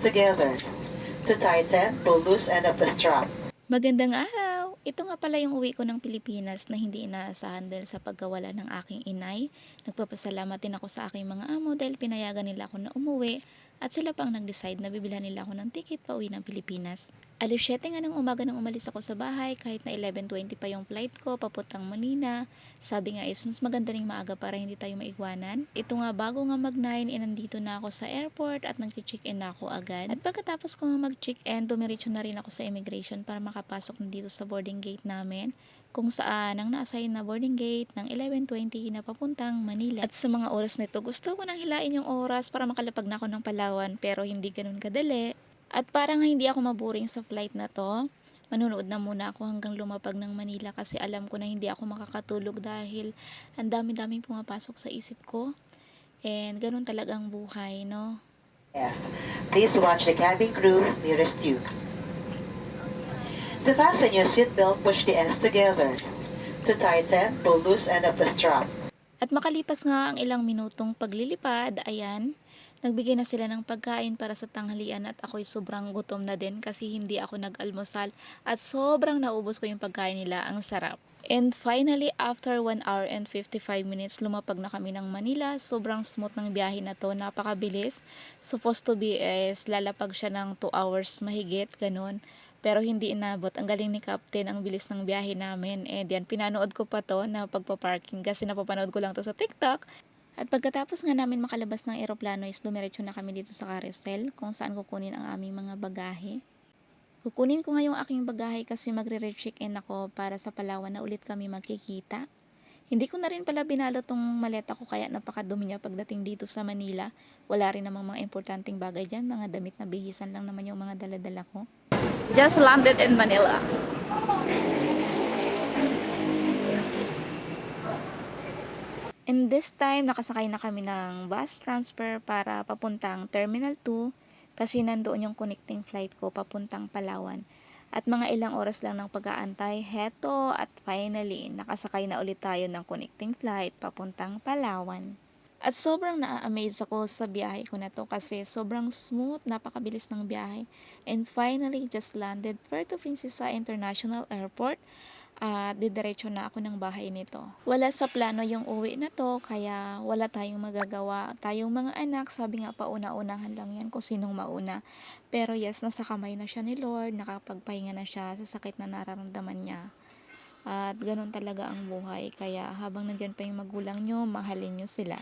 together. To tighten, pull loose end of the strap. Magandang araw! Ito nga pala yung uwi ko ng Pilipinas na hindi inaasahan dahil sa pagkawala ng aking inay. Nagpapasalamat din ako sa aking mga amo dahil pinayagan nila ako na umuwi at sila pang nag-decide na bibilhan nila ako ng ticket pa uwi ng Pilipinas. Alas 7 nga ng umaga nang umalis ako sa bahay kahit na 11.20 pa yung flight ko papuntang Manila. Sabi nga is mas maganda ring maaga para hindi tayo maiwanan. Ito nga bago nga mag-9 inandito na ako sa airport at nag-check-in na ako agad. At pagkatapos ko nga mag-check-in, dumiretso na rin ako sa immigration para makapasok na dito sa boarding gate namin kung saan ang na-assign na boarding gate ng 11.20 na papuntang Manila. At sa mga oras nito, gusto ko nang hilain yung oras para makalapag na ako ng Palawan pero hindi ganun kadali. At parang hindi ako maboring sa flight na to. Manunood na muna ako hanggang lumapag ng Manila kasi alam ko na hindi ako makakatulog dahil ang dami-daming pumapasok sa isip ko. And ganun talaga ang buhay, no? Yeah. Please watch the cabin crew nearest you. To fasten your seatbelt, push the ends together. To tighten, pull loose end of the strap. At makalipas nga ang ilang minutong paglilipad, ayan, nagbigay na sila ng pagkain para sa tanghalian at ako'y sobrang gutom na din kasi hindi ako nag-almusal at sobrang naubos ko yung pagkain nila. Ang sarap. And finally, after 1 hour and 55 minutes, lumapag na kami ng Manila. Sobrang smooth ng biyahe na to, napakabilis. Supposed to be is lalapag siya ng 2 hours mahigit, ganun. Pero hindi inabot. Ang galing ni Captain, ang bilis ng biyahe namin. And yan, pinanood ko pa to na pagpa-parking kasi napapanood ko lang to sa TikTok. At pagkatapos nga namin makalabas ng eroplano is dumiretso na kami dito sa carousel kung saan kukunin ang aming mga bagahe. Kukunin ko nga yung aking bagahe kasi magre-check-in ako para sa Palawan na ulit kami magkikita. Hindi ko na rin pala binalo tong maleta ko kaya napakadumi niya pagdating dito sa Manila. Wala rin namang mga importanteng bagay dyan, mga damit na bihisan lang naman yung mga daladala ko. Just landed in Manila. And this time, nakasakay na kami ng bus transfer para papuntang Terminal 2 kasi nandoon yung connecting flight ko papuntang Palawan. At mga ilang oras lang ng pag-aantay, heto at finally, nakasakay na ulit tayo ng connecting flight papuntang Palawan. At sobrang na-amaze ako sa biyahe ko na to kasi sobrang smooth, napakabilis ng biyahe. And finally, just landed Puerto Princesa International Airport at didiretso na ako ng bahay nito. Wala sa plano yung uwi na to, kaya wala tayong magagawa. Tayong mga anak, sabi nga pauna-unahan lang yan kung sinong mauna. Pero yes, nasa kamay na siya ni Lord, nakapagpahinga na siya sa sakit na nararamdaman niya. At ganun talaga ang buhay, kaya habang nandyan pa yung magulang nyo, mahalin nyo sila.